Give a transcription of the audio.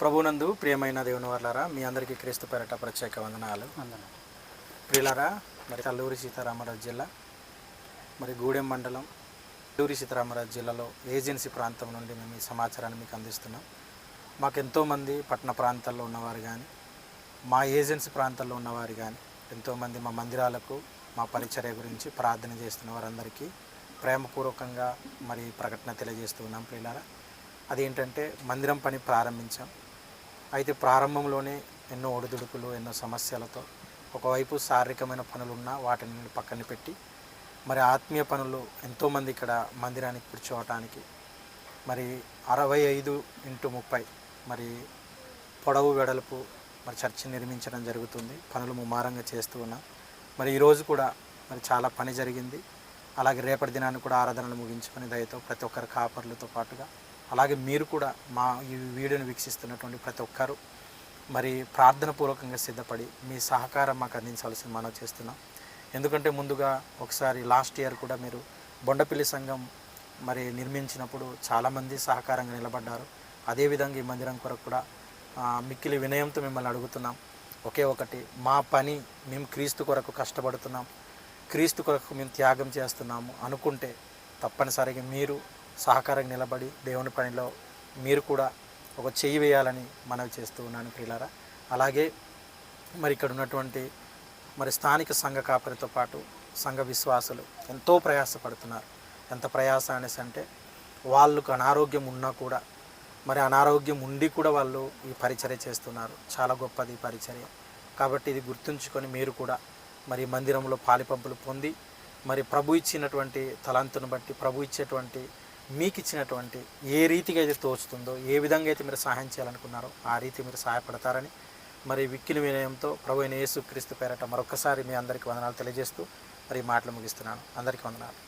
ప్రభునందు ప్రియమైన దేవుని వాళ్ళారా మీ అందరికీ క్రీస్తు పేరట ప్రత్యేక వందనాలు. ప్రియులారా మరి కల్లూరి సీతారామరాజు జిల్లా మరి గూడెం మండలం కల్లూరి సీతారామరాజు జిల్లాలో ఏజెన్సీ ప్రాంతం నుండి మేము ఈ సమాచారాన్ని మీకు అందిస్తున్నాం. మాకు ఎంతోమంది పట్టణ ప్రాంతాల్లో ఉన్నవారు కానీ మా ఏజెన్సీ ప్రాంతాల్లో ఉన్నవారు కానీ ఎంతోమంది మా మందిరాలకు మా పరిచర్య గురించి ప్రార్థన చేస్తున్న వారందరికీ ప్రేమపూర్వకంగా మరి ప్రకటన తెలియజేస్తూ ఉన్నాం ప్రియులారా. అదేంటంటే మందిరం పని ప్రారంభించాం. అయితే ప్రారంభంలోనే ఎన్నో ఒడిదుడుకులు ఎన్నో సమస్యలతో ఒకవైపు శారీరకమైన పనులు ఉన్నా వాటిని పక్కన పెట్టి మరి ఆత్మీయ పనులు ఎంతోమంది ఇక్కడ మందిరానికి కూర్చోవటానికి మరి అరవై ఐదు ఇంటూ ముప్పై మరి పొడవు వెడల్పు మరి చర్చి నిర్మించడం జరుగుతుంది పనులు ముమ్మారంగా చేస్తూ ఉన్నాం. మరి ఈరోజు కూడా మరి చాలా పని జరిగింది. అలాగే రేపటి దినాన్ని కూడా ఆరాధనలు ముగించుకొని దయతో ప్రతి ఒక్కరు కాపర్లతో పాటుగా అలాగే మీరు కూడా మా ఈ వీడియోని వీక్షిస్తున్నటువంటి ప్రతి ఒక్కరు మరి ప్రార్థన పూర్వకంగా సిద్ధపడి మీ సహకారం మాకు అందించాల్సింది మనం చేస్తున్నాం. ఎందుకంటే ముందుగా ఒకసారి లాస్ట్ ఇయర్ కూడా మీరు బొండపల్లి సంఘం మరి నిర్మించినప్పుడు చాలామంది సహకారంగా నిలబడ్డారు. అదేవిధంగా ఈ మందిరం కొరకు కూడా మిక్కిలి వినయంతో మిమ్మల్ని అడుగుతున్నాం. ఒకే ఒకటి మా పని మేము క్రీస్తు కొరకు కష్టపడుతున్నాం. క్రీస్తు కొరకు మేము త్యాగం చేస్తున్నాము అనుకుంటే తప్పనిసరిగా మీరు సహకారం నిలబడి దేవుని పనిలో మీరు కూడా ఒక చేయి వేయాలని మనవి చేస్తూ ఉన్నాను ప్రియులారా. అలాగే మరి ఇక్కడ ఉన్నటువంటి మరి స్థానిక సంఘ కాపరితో పాటు సంఘ విశ్వాసులు ఎంతో ప్రయాసపడుతున్నారు. ఎంత ప్రయాస అనేసి అంటే వాళ్ళకు అనారోగ్యం ఉన్నా కూడా మరి అనారోగ్యం ఉండి కూడా వాళ్ళు ఈ పరిచర్య చేస్తున్నారు. చాలా గొప్పది పరిచర్య. కాబట్టి ఇది గుర్తుంచుకొని మీరు కూడా మరి మందిరంలో పాలిపంపులు పొంది మరి ప్రభు ఇచ్చినటువంటి తలాంతును బట్టి ప్రభు ఇచ్చేటువంటి మీకు ఇచ్చినటువంటి ఏ రీతిగా అయితే తోచుతుందో ఏ విధంగా అయితే మీరు సహాయం చేయాలనుకున్నారో ఆ రీతి మీరు సహాయపడతారని మరి విక్కిలి వినయంతో ప్రభు అయిన యేసుక్రీస్తు పేరట మరొకసారి మీ అందరికీ వందనాలు తెలియజేస్తూ మరి ఈ మాటలు ముగిస్తున్నాను. అందరికీ వందనాలు.